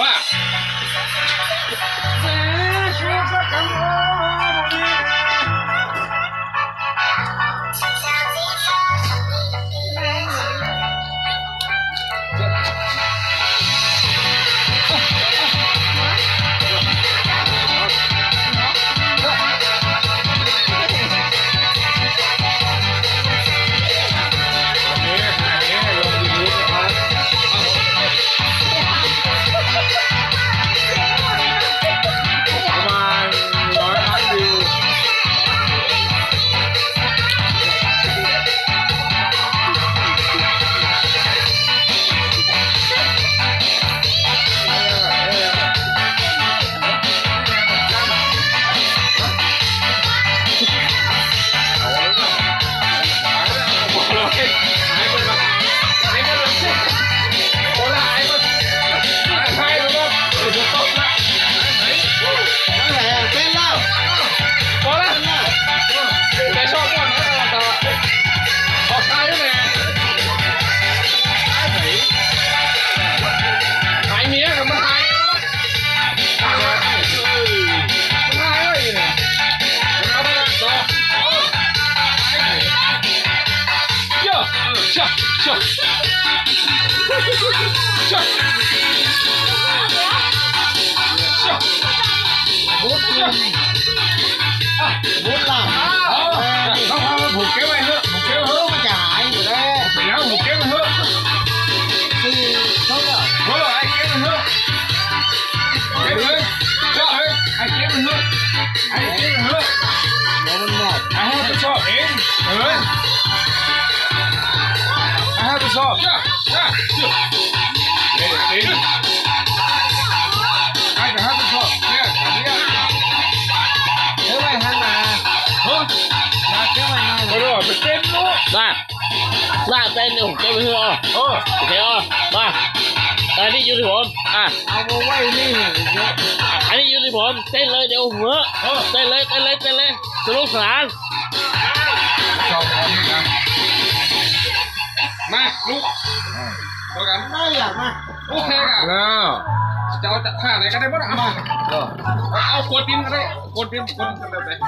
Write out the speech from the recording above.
ว่ บุ ชอบจ้าจ้าเด็กให้ไปให้ไปชอบเนี่ยเนี้ยเดี๋ยวไปหันมาเฮ้ยมาเดี๋ยวไปมาไปด้วยไปเต้นลูกมาลาเต้นอยู่เต้นไปเถอะออโอเคอะมาอันนี้อยู่ที่ผมอะเอามาไว้นี่อันนี้อยู่ที่ผมเต้นเลยเดี๋ยวหัวเออเต้นเลยเต้นเลยเต้นเลยสนุกสนานชอบพร้อ มาลูกตัวกันได้อยากมาโอเคกันแล้วจะเอาจากท่าไหนก็ได้บ้างมาเอาขวดดินก็ได้ขวดดินกดกันเลยไป